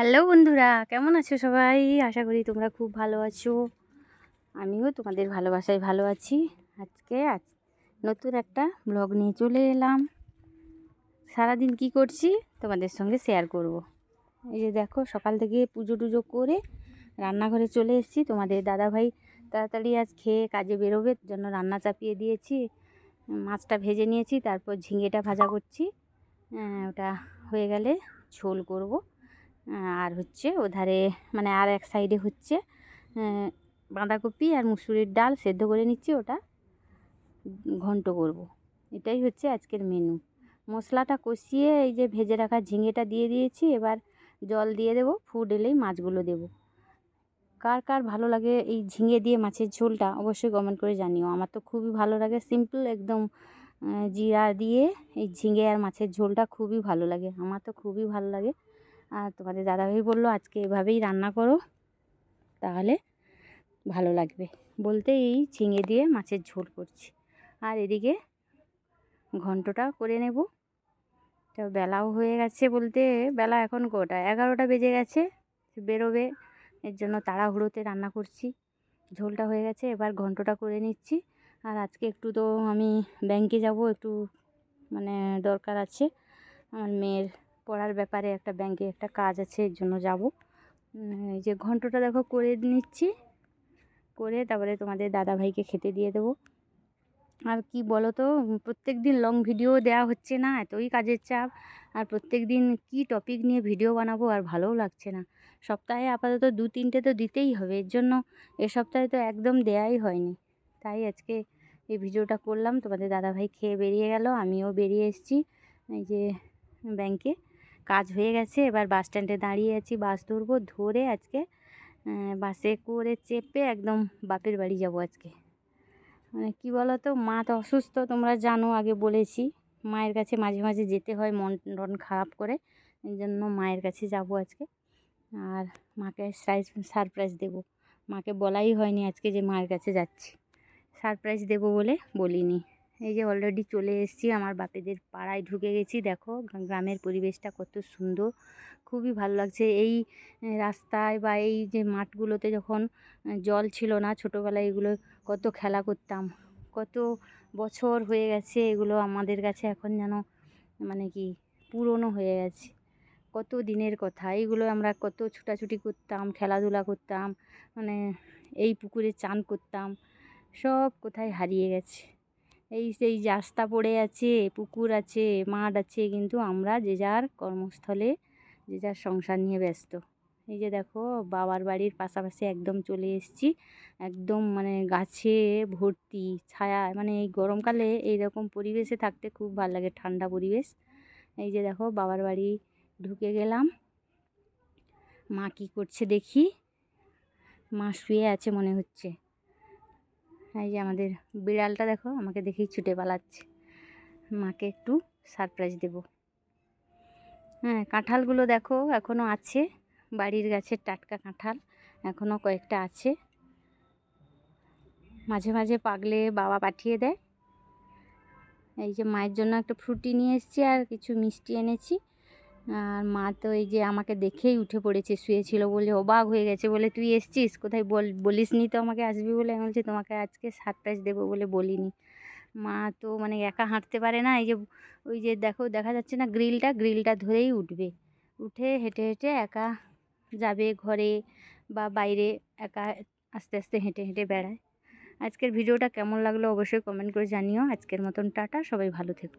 Hello বন্ধুরা, কেমন আছো সবাই? আশা করি তোমরা খুব ভালো আছো। আমিও তোমাদের ভালোবাসায় ভালো আছি। আজকে আজ নতুন একটা ব্লগ নিয়ে চলে এলাম। সারাদিন কি করছি তোমাদের সঙ্গে শেয়ার করব। এই যে দেখো, সকাল থেকে পুজো টুজো করে রান্নাঘরে চলে এসেছি। তোমাদের দাদাভাই তাড়াতাড়ি আজ খেয়ে কাজে বেরোবে, জন্য রান্না চাপিয়ে দিয়েছি। মাছটা ভেজে নিয়েছি, তারপর ঝিঙেটা ভাজা করছি। ওটা হয়ে গেলে ঝোল করব। আর হচ্ছে ওধারে মানে আর এক সাইডে হচ্ছে বাঁধাকপি আর মুসুরির ডাল সেদ্ধ করে নিচ্ছি ওটা, ঘন্ট করব। এটাই হচ্ছে আজকের মেনু মশলাটা কষিয়ে এই যে ভেজে রাখা ঝিঙেটা দিয়ে দিয়েছি, এবার জল দিয়ে দেবো ফুড এলেই মাছগুলো দেবো। কার কার ভালো লাগে এই ঝিঙে দিয়ে মাছের ঝোলটা অবশ্যই কমেন্ট করে জানিও। আমার তো খুবই ভালো লাগে সিম্পল একদম জিরা দিয়ে এই ঝিঙে আর মাছের ঝোলটা খুবই ভালো লাগে। আমার তো খুবই ভালো লাগে। আর তোমাদের দাদাভাই বলল, আজকে এভাবেই রান্না করো, তাহলে ভালো লাগবে। বলতে এই ঝিঙে দিয়ে মাছের ঝোল করছি। আর এদিকে ঘন্টটা করে নেব। তো বেলাও হয়ে গেছে বলতে, বেলা এখন কটা? এগারোটা বেজে গেছে, বেরোবে, এর জন্য তাড়াহুড়োতে রান্না করছি। ঝোলটা হয়ে গেছে, এবার ঘন্টটা করে নিচ্ছি। আর আজকে একটু তো আমি ব্যাংকে যাব, একটু মানে দরকার আছে। আমার মেয়ের পড়ার ব্যাপারে একটা ব্যাংকে একটা কাজ আছে, এর জন্য যাব। এই যে ঘন্টটা দেখো করে নিচ্ছি। করে তারপরে তোমাদের দাদা ভাইকে খেতে দিয়ে দেবো। আর কি বলো তো প্রত্যেক দিন লং ভিডিও দেওয়া হচ্ছে না, এতই কাজের চাপ। আর প্রত্যেক দিন কী টপিক নিয়ে ভিডিও বানাবো আর ভালোও লাগছে না। সপ্তাহে আপাতত দু তিনটে তো দিতেই হবে, এর জন্য এ সপ্তাহে তো একদম দেয়াই হয়নি। তাই আজকে এই ভিডিওটা করলাম, তোমাদের দাদাভাই খেয়ে বেরিয়ে গেল, আমিও বেরিয়ে এসেছি এই যে ব্যাংকে। কাজ হয়ে গেছে। এবার বাস স্ট্যান্ডে দাঁড়িয়ে আছি, বাস ধরবো, ধরে আজকে বাসে করে চেপে একদম বাপের বাড়ি যাব আজকে। মানে কী বলো তো মা তো অসুস্থ, তোমরা জানো, আগে বলেছি। মায়ের কাছে মাঝে মাঝে যেতে হয়, মন টন খারাপ করে। এই জন্য মায়ের কাছে যাব আজকে। আর মাকে সাইজ, সারপ্রাইজ দেব। মাকে বলাই হয়নি আজকে যে মায়ের কাছে যাচ্ছি। সারপ্রাইজ দেব বলে বলিনি। এই যে অলরেডি চলে এসেছি, আমার বাপেদের পাড়ায় ঢুকে গেছি। দেখো গ্রামের পরিবেশটা কত সুন্দর, খুবই ভালো লাগছে। এই রাস্তায় বা এই যে মাঠগুলোতে যখন জল ছিল না ছোটোবেলায়, এগুলো কত খেলা করতাম। কত বছর হয়ে গেছে, এগুলো আমাদের কাছে এখন যেন মানে কি, পুরনো হয়ে গেছে। কত দিনের কথা, এইগুলো আমরা কত ছুটাছুটি করতাম, খেলাধুলা করতাম মানে এই পুকুরে চান করতাম, সব কোথায় হারিয়ে গেছে। এই সেই রাস্তা পড়ে আছে, পুকুর আছে, মাঠ আছে, কিন্তু আমরা যে যার কর্মস্থলে, যে যার সংসার নিয়ে ব্যস্ত। এই যে দেখো, বাবার বাড়ির পাশাপাশি একদম চলে এসেছি। একদম মানে গাছে ভর্তি ছায়া মানে এই গরমকালে এইরকম পরিবেশে থাকতে খুব ভালো লাগে, ঠান্ডা পরিবেশ। এই যে দেখো, বাবার বাড়ি ঢুকে গেলাম। মা কী করছে দেখি? মা শুয়ে আছে মনে হচ্ছে। এই যে আমাদের বিড়ালটা দেখো, আমাকে দেখেই ছুটে পালাচ্ছে। মাকে একটু সারপ্রাইজ দেব। হ্যাঁ কাঁঠালগুলো দেখো এখনও আছে। বাড়ির গাছের টাটকা কাঁঠাল এখনও কয়েকটা আছে। মাঝে মাঝে পাগলে বাবা পাঠিয়ে দেয়। এই যে মায়ের জন্য একটা ফ্রুটি নিয়ে এসেছি আর কিছু মিষ্টি এনেছি। আর মা তো এই যে আমাকে দেখেই উঠে পড়েছে, শুয়েছিল বলে অবাক হয়ে গেছে বলে, তুই এসছিস? কোথায় বল বলিস নি তো আমাকে আসবি বলে? আমি বলছি, তোমাকে আজকে সারপ্রাইজ দেবো বলে বলিনি। মা তো মানে একা হাঁটতে পারে না, এই যে ওই যে দেখো, দেখা যাচ্ছে না গ্রিলটা গ্রিলটা ধরেই উঠবে। উঠে হেঁটে হেঁটে একা যাবে ঘরে বা বাইরে, একা আস্তে আস্তে হেঁটে হেঁটে বেড়ায়। আজকের ভিডিওটা কেমন লাগল অবশ্যই কমেন্ট করে জানিও। আজকের মতন টাটা, সবাই ভালো থেকো।